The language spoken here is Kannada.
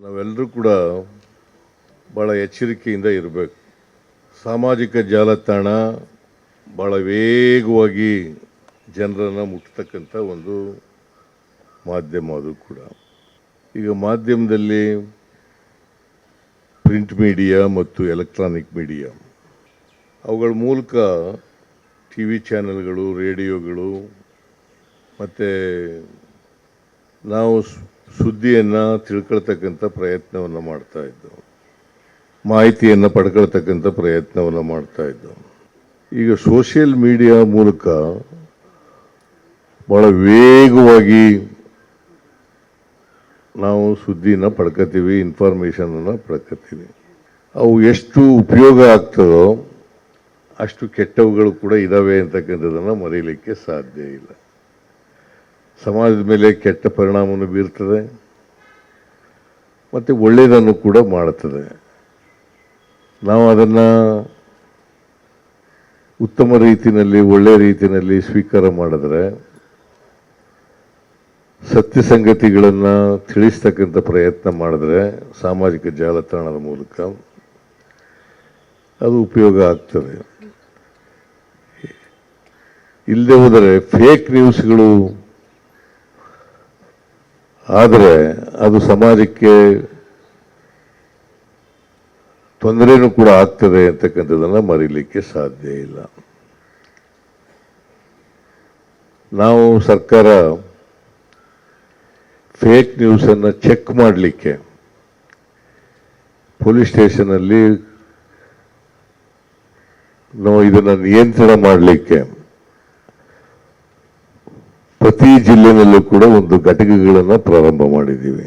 ನಾವೆಲ್ಲರೂ ಕೂಡ ಭಾಳ ಎಚ್ಚರಿಕೆಯಿಂದ ಇರಬೇಕು. ಸಾಮಾಜಿಕ ಜಾಲತಾಣ ಭಾಳ ವೇಗವಾಗಿ ಜನರನ್ನು ಮುಟ್ಟತಕ್ಕಂಥ ಒಂದು ಮಾಧ್ಯಮ ಅದು ಕೂಡ. ಈಗ ಮಾಧ್ಯಮದಲ್ಲಿ ಪ್ರಿಂಟ್ ಮೀಡಿಯಾ ಮತ್ತು ಎಲೆಕ್ಟ್ರಾನಿಕ್ ಮೀಡಿಯಾ. ಅವುಗಳ ಮೂಲಕ ಟಿ ವಿ ಚಾನೆಲ್ಗಳು, ರೇಡಿಯೋಗಳು, ಮತ್ತು ನಾವು ಸುದ್ದಿಯನ್ನು ತಿಳ್ಕೊಳ್ತಕ್ಕಂಥ ಪ್ರಯತ್ನವನ್ನು ಮಾಡ್ತಾ ಇದ್ದವು. ಮಾಹಿತಿಯನ್ನು ಪಡ್ಕೊಳ್ತಕ್ಕಂಥ ಪ್ರಯತ್ನವನ್ನು ಮಾಡ್ತಾ ಇದ್ದವು. ಈಗ ಸೋಷಿಯಲ್ ಮೀಡಿಯಾ ಮೂಲಕ ಭಾಳ ವೇಗವಾಗಿ ನಾವು ಸುದ್ದಿನ ಪಡ್ಕೋತೀವಿ, ಇನ್ಫಾರ್ಮೇಷನನ್ನು ಪಡ್ಕೋತೀವಿ. ಅವು ಎಷ್ಟು ಉಪಯೋಗ ಆಗ್ತದೋ ಅಷ್ಟು ಕೆಟ್ಟವುಗಳು ಕೂಡ ಇದ್ದಾವೆ ಅಂತಕ್ಕಂಥದ್ದನ್ನು ಮರೀಲಿಕ್ಕೆ ಸಾಧ್ಯ ಇಲ್ಲ. ಸಮಾಜದ ಮೇಲೆ ಕೆಟ್ಟ ಪರಿಣಾಮವನ್ನು ಬೀರ್ತದೆ, ಮತ್ತು ಒಳ್ಳೆಯದನ್ನು ಕೂಡ ಮಾಡುತ್ತದೆ. ನಾವು ಅದನ್ನು ಉತ್ತಮ ರೀತಿಯಲ್ಲಿ ಒಳ್ಳೆಯ ರೀತಿಯಲ್ಲಿ ಸ್ವೀಕಾರ ಮಾಡಿದ್ರೆ, ಸತ್ಯ ಸಂಗತಿಗಳನ್ನು ತಿಳಿಸ್ತಕ್ಕಂಥ ಪ್ರಯತ್ನ ಮಾಡಿದ್ರೆ, ಸಾಮಾಜಿಕ ಜಾಲತಾಣದ ಮೂಲಕ ಅದು ಉಪಯೋಗ ಆಗ್ತದೆ. ಇಲ್ಲದೆ ಹೋದರೆ ಫೇಕ್ ನ್ಯೂಸ್ಗಳು ಆದರೆ ಅದು ಸಮಾಜಕ್ಕೆ ತೊಂದರೆನೂ ಕೂಡ ಆಗ್ತದೆ ಅಂತಕ್ಕಂಥದ್ದನ್ನು ಮರೀಲಿಕ್ಕೆ ಸಾಧ್ಯ ಇಲ್ಲ. ನಾವು ಸರ್ಕಾರ ಫೇಕ್ ನ್ಯೂಸನ್ನು ಚೆಕ್ ಮಾಡಲಿಕ್ಕೆ ಪೊಲೀಸ್ ಸ್ಟೇಷನಲ್ಲಿ ನಾವು ಇದನ್ನು ನಿಯಂತ್ರಣ ಮಾಡಲಿಕ್ಕೆ ಪ್ರತಿ ಜಿಲ್ಲೆನಲ್ಲೂ ಕೂಡ ಒಂದು ಘಟಕಗಳನ್ನು ಪ್ರಾರಂಭ ಮಾಡಿದ್ದೀವಿ.